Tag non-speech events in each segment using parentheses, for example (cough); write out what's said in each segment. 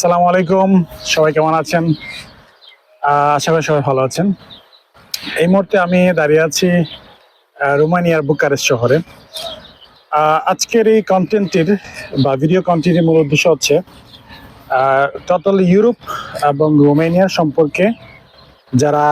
সালামু আলাইকুম। সবাই কেমন আছেন? আশা করি সবাই ভালো আছেন। এই মুহূর্তে আমি দাঁড়িয়ে আছি রোমানিয়ার বুকারেস্ট শহরে। আজকের এই কন্টেন্টটির বা ভিডিও কন্টেন্টের মূল উদ্দেশ্য হচ্ছে টোটাল ইউরোপ এবং রোমানিয়া সম্পর্কে যারা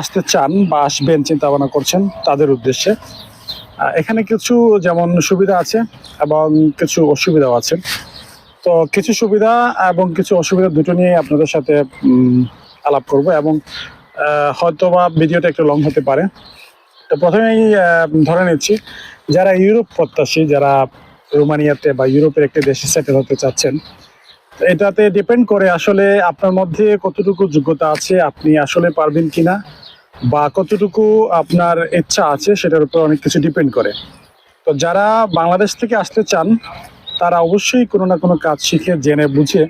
আসতে চান বা আসবেন চিন্তা ভাবনা করছেন, তাদের উদ্দেশ্যে এখানে কিছু যেমন সুবিধা আছে এবং কিছু অসুবিধাও আছে। তো কিছু সুবিধা এবং কিছু অসুবিধা দুটো নিয়ে আপনাদের সাথে আলাপ করব এবং হয়তো বা ভিডিওটা একটু লং হতে পারে। তো প্রথমেই ধরে নিচ্ছি, যারা ইউরোপ প্রত্যাশী, যারা রোমানিয়াতে বা ইউরোপের একটি দেশে সেটেল হতে চাচ্ছেন এটাতে ডিপেন্ড করে আসলে আপনার মধ্যে কতটুকু যোগ্যতা আছে, আপনি আসলে পারবেন কিনা, বা কতটুকু আপনার ইচ্ছা আছে, সেটার উপর অনেক কিছু ডিপেন্ড করে। তো যারা বাংলাদেশ থেকে আসতে চান তারা অবশ্যই কোনো না কোনো কাজ শিখে, জেনে, বুঝে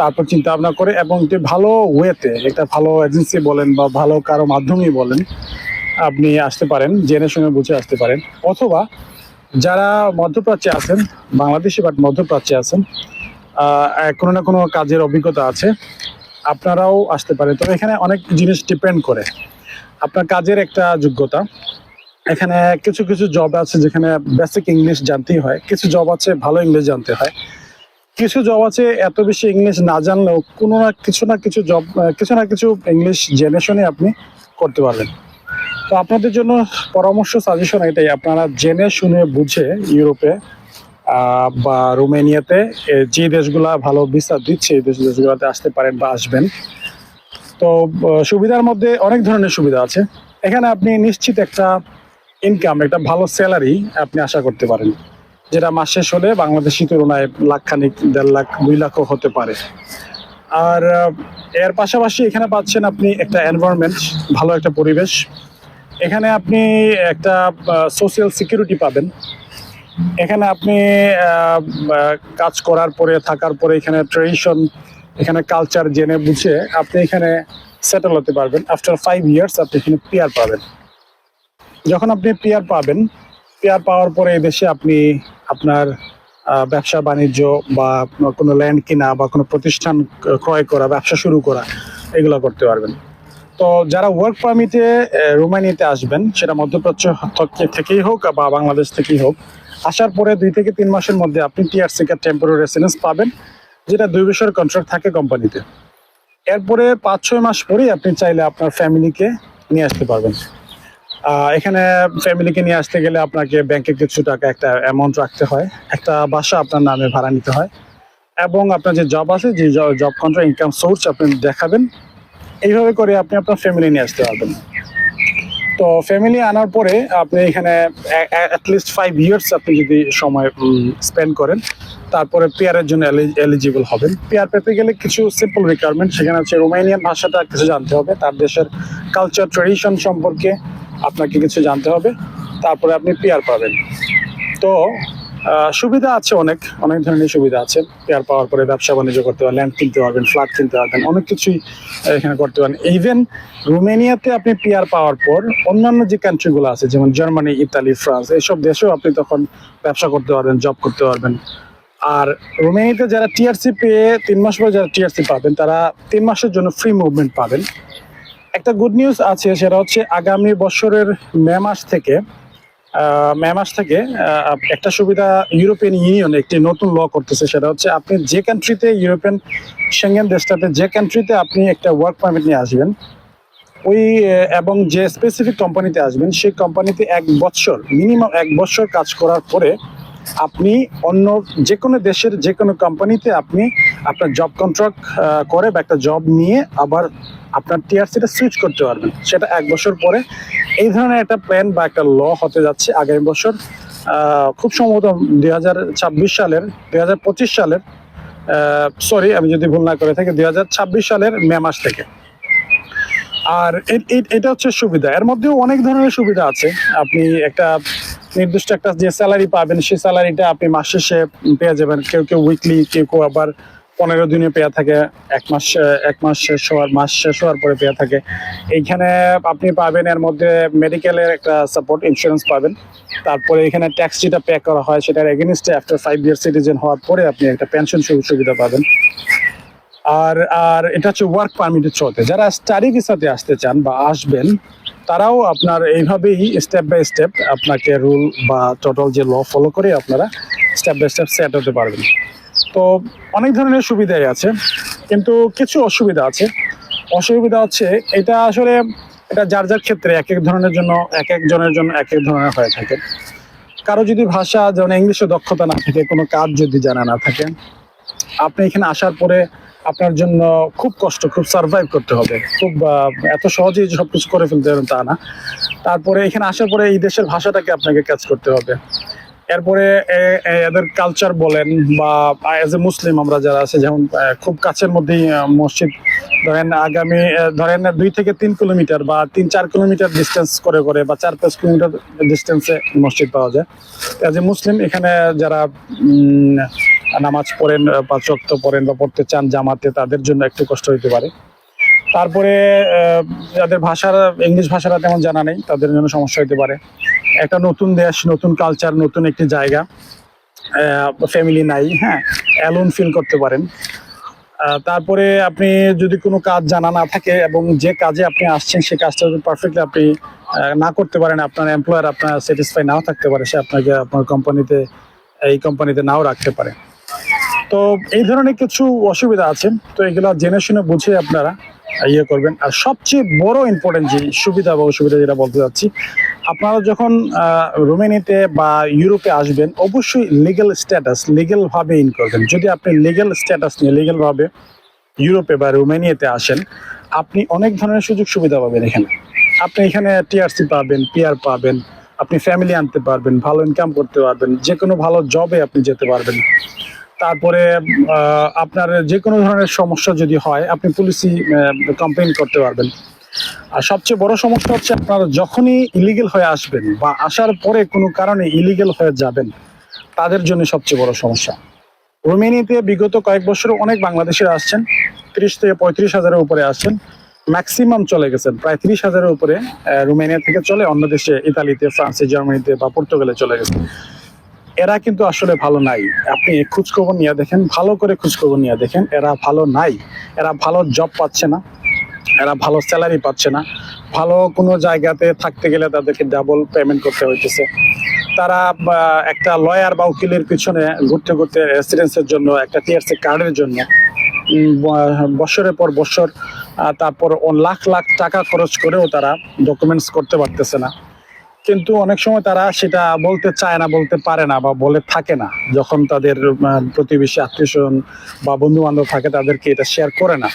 তারপর চিন্তা ভাবনা করে এবং একটি ভালো ওয়েতে একটা ভালো এজেন্সি বলেন বা ভালো কারও মাধ্যমেই বলেন, আপনি আসতে পারেন, জেনে শুনে বুঝে আসতে পারেন। অথবা যারা মধ্যপ্রাচ্যে আছেন, বাংলাদেশে বাট মধ্যপ্রাচ্যে আছেন কোনো না কোনো কাজের অভিজ্ঞতা আছে, আপনারাও আসতে পারেন। তবে এখানে অনেক জিনিস ডিপেন্ড করে। আপনার কাজের একটা যোগ্যতা এখানে কিছু কিছু জব আছে যেখানে বেসিক ইংলিশ জানতেই হয়, কিছু জব আছে ভালো ইংলিশ জানতে হয়। কিছু জব আছে এত বেশি ইংলিশ না জানলেও কোনো না কিছু না কিছু জব কিছু না কিছু ইংলিশ জেনে শুনে আপনি করতে পারবেন। তো আপনাদের জন্য পরামর্শ সাজেশন এটাই, আপনারা জেনে শুনে বুঝে ইউরোপে বা রোমেনিয়াতে যে দেশগুলা ভালো বিচার দিচ্ছে, এই দেশ, দেশগুলোতে আসতে পারেন বা আসবেন। তো সুবিধার মধ্যে অনেক ধরনের সুবিধা আছে। এখানে আপনি নিশ্চিত একটা ইনকাম একটা ভালো স্যালারি আপনি আশা করতে পারেন। যেটা মাস শেষ হলে বাংলাদেশি তুলনায় লাখ খানিক দেড় লাখ, দুই লাখও হতে পারে। আর এর পাশাপাশি এখানে পাচ্ছেন আপনি একটা এনভায়রনমেন্ট ভালো একটা পরিবেশ। এখানে আপনি একটা সোশ্যাল সিকিউরিটি পাবেন। এখানে আপনি কাজ করার পরে, থাকার পরে এখানে ট্রেডিশন এখানে কালচার জেনে বুঝে আপনি এখানে সেটেল হতে পারবেন। আফটার ফাইভ ইয়ার্স আপনি এখানে পিয়ার পাবেন। যখন আপনি পিয়ার পাবেন, পিয়ার পাওয়ার পরে এই দেশে আপনি আপনার ব্যবসা বাণিজ্য বা কোনো ল্যান্ড কিনা বা কোনো প্রতিষ্ঠান ক্রয় করা, ব্যবসা শুরু করা, এগুলো করতে পারবেন। তো যারা ওয়ার্ক পারমিটে রোমানিয়াতে আসবেন, সেটা মধ্যপ্রাচ্য থেকে- থেকেই হোক বা বাংলাদেশ থেকেই হোক, আসার পরে দুই থেকে তিন মাসের মধ্যে আপনি টিআরসি কার্ড টেম্পোরারি রেসিডেন্স পাবেন, যেটা দুই বছরের কন্ট্রাক্ট থাকে কোম্পানিতে এরপরে পাঁচ ছয় মাস পরেই আপনি চাইলে আপনার ফ্যামিলিকে নিয়ে আসতে পারবেন। এখানে ফ্যামিলিকে নিয়ে আসতে গেলে আপনাকে ব্যাংকে কিছু টাকা একটা অ্যামাউন্ট রাখতে হয়। একটা বাসা আপনার নামে ভাড়া নিতে হয়। এবং আপনার যে জব আছে, যে জব কন্ট্রাক্ট ইনকাম সোর্স আপনি দেখাবেন। এইভাবে করে আপনি আপনার ফ্যামিলি নিয়ে আসতে পারবেন। তো ফ্যামিলি আনার পরে আপনি এখানে অ্যাটলিস্ট ফাইভ ইয়ার্স আপনি যদি সময় স্পেন্ড করেন, তারপরে পেয়ারের জন্য এলিজিবল হবেন। পেয়ার পেতে গেলে কিছু সিম্পল রিকোয়ারমেন্ট সেখানে হচ্ছে রোমানিয়ান ভাষাটা কিছু জানতে হবে। তার দেশের কালচার ট্রেডিশন সম্পর্কে আপনাকে কিছু জানতে হবে, তারপরে আপনি পেয়ার পাবেন। তো সুবিধা আছে অনেক অনেক ধরনের সুবিধা আছে। পেয়ার পাওয়ার পরে ব্যবসা বাণিজ্য করতে পারবেন ল্যান্ড কিনতে পারবেন ফ্ল্যাট কিনতে পারবেন, অনেক কিছুই এখানে করতে পারেন। ইভেন রোমেনিয়াতে আপনি পিয়ার পাওয়ার পর অন্যান্য যে কান্ট্রিগুলো আছে, যেমন জার্মানি ইতালি ফ্রান্স এইসব দেশেও আপনি তখন ব্যবসা করতে পারবেন জব করতে পারবেন। আর রোমেনিয়াতে যারা টিআরসি পেয়ে তিন মাস পরে যারা টিআরসি পাবেন, তারা তিন মাসের জন্য ফ্রি মুভমেন্ট পাবেন। একটা গুড নিউজ আছে, সেটা হচ্ছে আগামী বছরের মে মাস থেকে মে মাস থেকে একটা সুবিধা ইউরোপিয়ান ইউনিয়ন একটি নতুন ল করতেছে, সেটা হচ্ছে আপনি যে কান্ট্রিতে ইউরোপিয়ান সেঙ্গেন দেশটাতে, যে কান্ট্রিতে আপনি একটা ওয়ার্ক পারমিট নিয়ে আসবেন, ওই এবং যে স্পেসিফিক কোম্পানিতে আসবেন, সেই কোম্পানিতে এক বছর মিনিমাম এক বছর কাজ করার পরে আপনি অন্য যে কোনো দেশের যে কোনো কোম্পানিতে আপনি আপনার জব কন্ট্রাক্ট করে বা একটা জব নিয়ে আবার আপনার টিআরসিটা সুইচ করতে পারবেন। সেটা এক বছর পরে। এই ধরনের একটা প্ল্যান বা একটা ল হতে যাচ্ছে আগামী বছর। খুব সম্ভবত দুই হাজার ছাব্বিশ সালের, দুই হাজার পঁচিশ সালের সরি আমি যদি ভুল না করে থাকি, দুই ছাব্বিশ সালের মে মাস থেকে। আর এটা হচ্ছে সুবিধা। এর মধ্যেও অনেক ধরনের সুবিধা আছে। আপনি একটা নির্দিষ্ট একটা যে স্যালারি পাবেন, সেই স্যালারিটা আপনি মাস শেষে পেয়ে যাবেন। কেউ কেউ উইকলি কেউ কেউ আবার পনেরো দিনে পেয়ে থাকে, এক মাস এক মাস শেষ হওয়ার, মাস শেষ হওয়ার পরে পেয়ে থাকে। এইখানে আপনি পাবেন, এর মধ্যে মেডিকেলের একটা সাপোর্ট ইন্স্যুরেন্স পাবেন। তারপরে এখানে ট্যাক্স যেটা পে করা হয়, সেটার এগেনস্টে আফটার ফাইভ ইয়ার সিটিজেন হওয়ার পরে আপনি একটা পেনশন সুবিধা পাবেন। আর আর এটা হচ্ছে ওয়ার্ক পারমিটের চলতে। যারা স্টাডি ভিসাতে আসতে চান বা আসবেন, তারাও আপনার এইভাবেই স্টেপ বাই স্টেপ আপনাকে রুল বা টোটাল যে ল ফলো করে আপনারা স্টেপ বাই স্টেপ সেট হতে পারবেন। তো অনেক ধরনের সুবিধাই আছে, কিন্তু কিছু অসুবিধা আছে। অসুবিধা হচ্ছে এটা আসলে এটা যার যার ক্ষেত্রে এক এক ধরনের জন্য, এক একজনের জন্য এক এক ধরনের হয়ে থাকে। কারও যদি ভাষা যেমন ইংলিশে দক্ষতা না থাকে, কোনো কাজ যদি জানা না থাকে, আপনি এখানে আসার পরে আপনার জন্য খুব কষ্ট, খুব সার্ভাইভ করতে হবে। খুব এত সহজেই সব কিছু করে ফেলতে পারেন তা না। তারপরে এখানে আসার পরে এই দেশের ভাষাটাকে আপনাকে ক্যাচ করতে হবে। এরপরে এদের কালচার বলেন বা এজ এ মুসলিম আমরা যারা আছে, যেমন খুব কাছের মধ্যেই মসজিদ, ধরেন আগামী ধরেন দুই থেকে তিন কিলোমিটার বা তিন চার কিলোমিটার ডিস্টেন্স করে করে বা চার পাঁচ কিলোমিটার ডিস্টেন্সে মসজিদ পাওয়া যায়। এজ এ মুসলিম এখানে যারা নামাজ পড়েন পাঁচ ওয়াক্ত পড়েন বা পড়তে চান জামাতে, তাদের জন্য একটু কষ্ট হইতে পারে। তারপরে যাদের ভাষার, ইংলিশ ভাষাটা তেমন জানা নেই, তাদের জন্য সমস্যা হতে পারে। একটা নতুন দেশ, নতুন কালচার নতুন একটি জায়গা ফ্যামিলি নাই হ্যাঁ অ্যালোন ফিল করতে পারেন। তারপরে আপনি যদি কোনো কাজ জানা না থাকে এবং যে কাজে আপনি আসছেন সেই কাজটা যদি পারফেক্টলি আপনি না করতে পারেন, আপনার এমপ্লয়ার আপনার স্যাটিসফাই নাও থাকতে পারে, সে আপনাকে আপনার কোম্পানিতে এই কোম্পানিতে নাও রাখতে পারে। তো এই ধরনের কিছু অসুবিধা আছে, তো এগুলো জেনে শুনে বুঝে আপনারা ইয়ে করবেন। আর সবচেয়ে বড় ইম্পর্টেন্ট যে সুবিধা বা অসুবিধা যেটা বলতে চাচ্ছি আপনারা যখন রোমেনিতে বা ইউরোপে আসবেন, অবশ্যই লিগেল স্ট্যাটাস লিগেল ভাবে ইন করবেন। যদি আপনি লিগেল স্ট্যাটাস নিয়ে লিগেল ভাবে ইউরোপে বা রোমেনিয়াতে আসেন, আপনি অনেক ধরনের সুযোগ সুবিধা পাবেন এখানে। আপনি এখানে টিআরসি পাবেন পিআর পাবেন, আপনি ফ্যামিলি আনতে পারবেন, ভালো ইনকাম করতে পারবেন যে কোনো ভালো জবে আপনি যেতে পারবেন। তারপরে আপনার যে কোনো ধরনের সমস্যা যদি হয়, আপনি পুলিশি কমপ্লেন করতে পারবেন। আর সবচেয়ে বড় সমস্যা হচ্ছে আপনারা যখনই ইলিগেল হয়ে আসবেন বা আসার পরে কোনো কারণে ইলিগেল হয়ে যাবেন, তাদের জন্য সবচেয়ে বড় সমস্যা। রোমেনিয়াতে বিগত কয়েক বছরে অনেক বাংলাদেশিরা আসছেন, ত্রিশ থেকে পঁয়ত্রিশ হাজারের উপরে আসছেন ম্যাক্সিমাম চলে গেছেন, প্রায় ত্রিশ হাজারের উপরে রোমেনিয়া থেকে চলে, অন্য দেশে, ইতালিতে, ফ্রান্সে, জার্মানিতে বা পর্তুগালে চলে গেছে এরা কিন্তু আসলে ভালো নাই। আপনি খোঁজখবর নিয়ে দেখেন, ভালো করে খোঁজখবর নিয়ে দেখেন, এরা ভালো নাই। এরা ভালো জব পাচ্ছে না। এরা ভালো স্যালারি পাচ্ছে না। ভালো কোনো জায়গাতে থাকতে গেলে তাদেরকে ডাবল পেমেন্ট করতে হইতেছে। তারা একটা লয়ার বা উকিলের পিছনে ঘুরতে ঘুরতে রেসিডেন্সের জন্য, একটা টিআরসি কার্ডের জন্য বছরের পর বছর তারপর লাখ লাখ টাকা খরচ করেও তারা ডকুমেন্টস করতে পারতেছে না। কিন্তু অনেক সময় তারা সেটা বলতে চায় না, বলতে পারে না, বা বলে থাকে না। যখন তাদের প্রতিবেশী আত্মীয় স্বজন বা বন্ধু বান্ধব থাকে, তাদেরকে এটা শেয়ার করে না।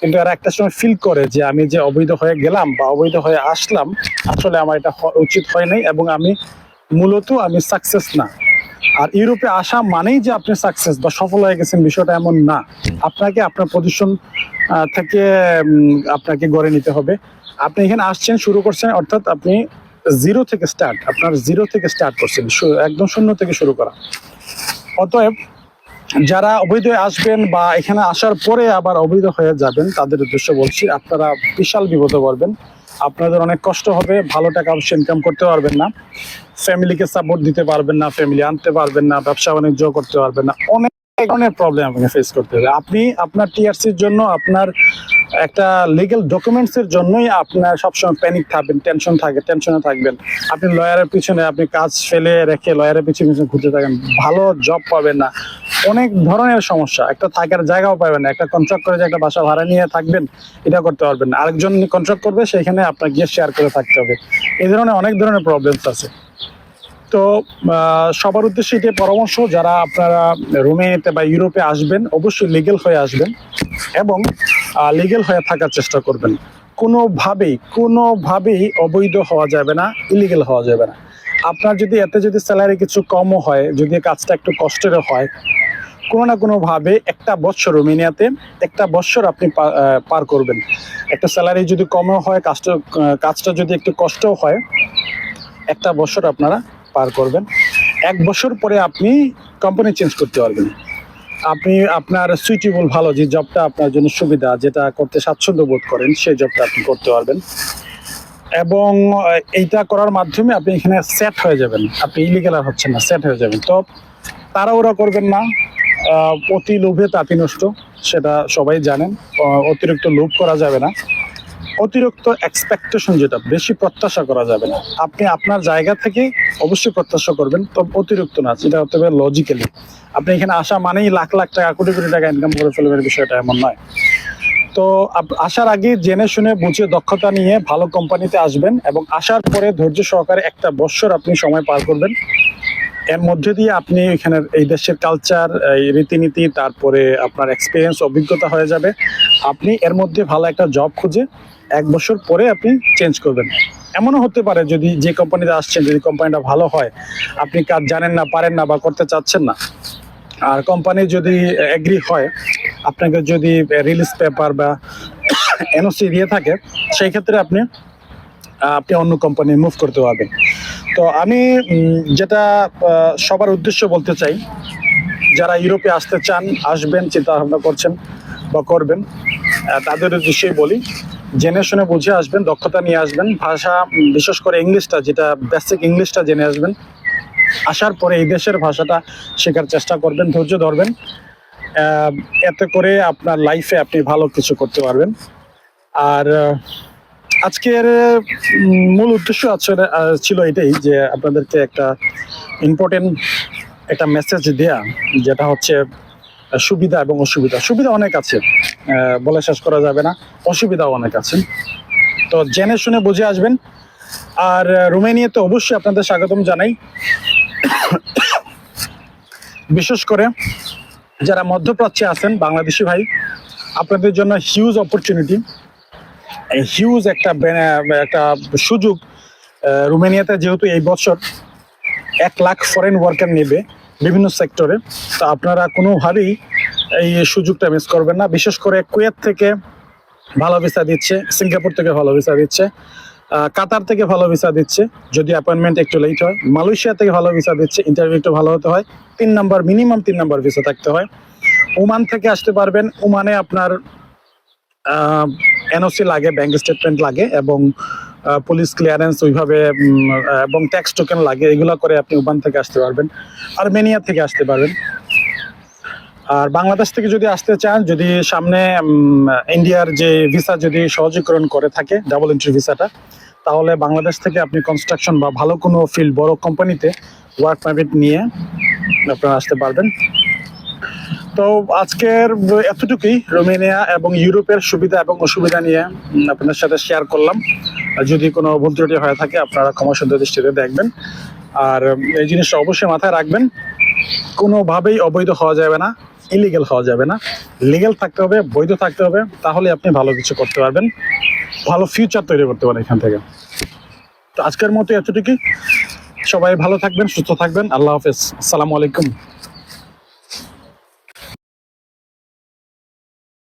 কিন্তু এরা একটা সময় ফিল করে যে আমি যে অবৈধ হয়ে গেলাম বা অবৈধ হয়ে আসলাম, আসলে আমার এটা উচিত হয় নাই এবং আমি মূলত আমি সাকসেস না। আর ইউরোপে আসা মানেই যে আপনি সাকসেস বা সফল হয়ে গেছেন বিষয়টা এমন না। আপনাকে আপনার পজিশন থেকে আপনাকে গড়ে নিতে হবে। আপনি এখানে আসছেন, শুরু করছেন, অর্থাৎ আপনি জিরো থেকে স্টার্ট আপনার জিরো থেকে স্টার্ট করছেন একদম শূন্য থেকে শুরু করা। অতএব যারা অবৈধ আসবেন বা এখানে আসার পরে আবার অবৈধ হয়ে যাবেন, তাদের উদ্দেশ্য বলছি, আপনারা বিশাল বিপদে পড়বেন। আপনাদের অনেক কষ্ট হবে, ভালো টাকা অবশ্যই ইনকাম করতে পারবেন না। ফ্যামিলিকে সাপোর্ট দিতে পারবেন না ফ্যামিলি আনতে পারবেন না, ব্যবসা বাণিজ্য করতে পারবেন না। অনেক ধরনের প্রবলেম আপনাকে ফেস করতে হবে। আপনি আপনার টিআরসির জন্য, আপনার একটা লিগেল ডকুমেন্টস এর জন্যই আপনার সবসময় প্যানিক থাকবেন টেনশন থাকে টেনশনে থাকবেন। আপনি লয়ারের পিছনে আপনি কাজ ফেলে রেখে লয়ারের পিছনে পিছনে ঘুরতে থাকেন, ভালো জব পাবেন না। অনেক ধরনের সমস্যা। একটা থাকার জায়গাও পাবেন একটা কন্ট্রাক্ট করে যে একটা বাসা ভাড়া নিয়ে থাকবেন, এটা করতে পারবেন আরেকজন কন্ট্রাক্ট করবে, সেখানে আপনার গিয়ে শেয়ার করে থাকতে হবে। এই ধরনের অনেক ধরনের প্রবলেমস আছে। তো সবার উদ্দেশ্যে এটাই পরামর্শ, যারা আপনারা রোমেতে বা ইউরোপে আসবেন, অবশ্যই লিগেল হয়ে আসবেন এবং লিগেল হয়ে থাকার চেষ্টা করবেন। কোনোভাবেই কোনোভাবেই অবৈধ হওয়া যাবে না ইলিগেল হওয়া যাবে না। আপনার যদি এতে যদি স্যালারি কিছু কমও হয়, যদি কাজটা একটু কষ্টেরও হয় কোনো না কোনো ভাবে একটা বছর রোমেনিয়াতে একটা বছর আপনি পার করবেন। একটা স্যালারি যদি কমও হয়, কাজটা কাজটা যদি একটু কষ্টও হয়, একটা বছর আপনারা পার করবেন। এক বছর পরে আপনি কোম্পানি চেঞ্জ করতে পারবেন। আপনি, আপনার সুইটেবল ভালো যে জবটা আপনার জন্য সুবিধা, যেটা করতে স্বাচ্ছন্দ্য বোধ করেন, সেই জবটা আপনি করতে পারবেন। এবং এইটা করার মাধ্যমে আপনি এখানে সেট হয়ে যাবেন। আপনি ইলিগেল আর হচ্ছেন না সেট হয়ে যাবেন। তো তারা ওরা করবেন না। অতি লোভে তাঁতি নষ্ট, সেটা সবাই জানেন। অতিরিক্ত লোভ করা যাবে না। অতিরিক্ত এক্সপেকটেশন যেটা, বেশি প্রত্যাশা করা যাবে না। আপনি আপনার জায়গা থেকে অবশ্যই প্রত্যাশা করবেন, তবে অতিরিক্ত না, সেটা হতে হবে লজিক্যালি আপনি এখানে আসা মানেই লাখ লাখ টাকা, কোটি কোটি টাকা ইনকাম করে ফেলবেন, বিষয়টা এমন নয়। তো আসার আগে জেনে শুনে বুঝে দক্ষতা নিয়ে ভালো কোম্পানিতে আসবেন এবং আসার পরে ধৈর্য সহকারে একটা বছর আপনি সময় পার করবেন। এর মধ্যে দিয়ে আপনি এখানের এই দেশের কালচার এই রীতিনীতি, তারপরে আপনার এক্সপিরিয়েন্স অভিজ্ঞতা হয়ে যাবে। আপনি এর মধ্যে ভালো একটা জব খুঁজে এক বছর পরে আপনি চেঞ্জ করবেন। এমনও হতে পারে যদি যে কোম্পানিতে আসছেন, যদি কোম্পানিটা ভালো হয়, আপনি কাজ জানেন না, পারেন না বা করতে চাচ্ছেন না। আর কোম্পানি যদি এগ্রি হয়, আপনাকে যদি রিলিজ পেপার বা (coughs) এনওসি দিয়ে থাকে, সেই ক্ষেত্রে আপনি আপনি অন্য কোম্পানি মুভ করতে পারবেন। তো আমি যেটা সবার উদ্দেশ্য বলতে চাই, যারা ইউরোপে আসতে চান, আসবেন চিন্তা ভাবনা করছেন বা করবেন তাদের উদ্দেশ্যেই বলি, জেনে শুনে বুঝে আসবেন, দক্ষতা নিয়ে আসবেন। ভাষা বিশেষ করে ইংলিশটা, যেটা বেসিক ইংলিশটা জেনে আসবেন। আসার পরে এই দেশের ভাষাটা শেখার চেষ্টা করবেন, ধৈর্য ধরবেন এতে করে আপনার লাইফে আপনি ভালো কিছু করতে পারবেন। আর আজকের মূল উদ্দেশ্য আসলে ছিল এটাই যে আপনাদেরকে একটা ইম্পর্টেন্ট একটা মেসেজ দেয়া, যেটা হচ্ছে সুবিধা এবং অসুবিধা। সুবিধা অনেক আছে বলে শেষ করা যাবে না, অসুবিধাও অনেক আছে। তো জেনে শুনে বুঝে আসবেন। আর রোমানিয়াতে অবশ্যই আপনাদের স্বাগতম জানাই। বিশেষ করে যারা মধ্যপ্রাচ্যে আছেন, বাংলাদেশি ভাই, আপনাদের জন্য হিউজ অপরচুনিটি হিউজ একটা একটা সুযোগ রোমানিয়াতে যেহেতু এই বছর এক লাখ ফরেন ওয়ার্কার নেবে বিভিন্ন সেক্টরে তো আপনারা কোনোভাবেই এই সুযোগটা মিস করবেন না। বিশেষ করে কুয়েত থেকে ভালো ভিসা দিচ্ছে, সিঙ্গাপুর থেকে ভালো ভিসা দিচ্ছে কাতার থেকে ভালো ভিসা দিচ্ছে, যদি অ্যাপয়েন্টমেন্ট একটু লেট হয়। মালয়েশিয়া থেকে ভালো ভিসা দিচ্ছে ইন্টারভিউ একটু ভালো হতে হয়। তিন নাম্বার মিনিমাম তিন নাম্বার ভিসা থাকতে হয়। ওমান থেকে আসতে পারবেন। ওমানে আপনার এনওসি লাগে ব্যাংক স্টেটমেন্ট লাগে এবং পুলিশ ক্লিয়ারেন্স ওইভাবে এবং ট্যাক্স টোকেন লাগে, এগুলো করে আপনি ওমান থেকে আসতে পারবেন। আর্মেনিয়া থেকে আসতে পারবেন। আর বাংলাদেশ থেকে যদি আসতে চান, যদি সামনে ইন্ডিয়ার যে ভিসা যদি সহজীকরণ করে থাকে ডাবল এন্ট্রি ভিসাটা তাহলে বাংলাদেশ থেকে আপনি কনস্ট্রাকশন বা ভালো কোনো ফিল্ড বড় কোম্পানিতে ওয়ার্ক পারমিট নিয়ে আপনারা আসতে পারবেন। তো আজকের এতটুকুই রোমেনিয়া এবং ইউরোপের সুবিধা এবং অসুবিধা নিয়ে আপনাদের সাথে শেয়ার করলাম। যদি কোনো ভুল ত্রুটি হয়ে থাকে, আপনারা ক্ষমাসুন্দর দৃষ্টিতে দেখবেন। আর এই জিনিসটা অবশ্যই মাথায় রাখবেন, কোনোভাবেই অবৈধ হওয়া যাবে না ইলিগেল হওয়া যাবে না। লিগেল থাকতে হবে, বৈধ থাকতে হবে, তাহলে আপনি ভালো কিছু করতে পারবেন। ভালো ফিউচার তৈরি করতে পারেন এখান থেকে। তো আজকের মতো এতটুকুই। সবাই ভালো থাকবেন, সুস্থ থাকবেন। আল্লাহ হাফেজ। আসসালামু আলাইকুম।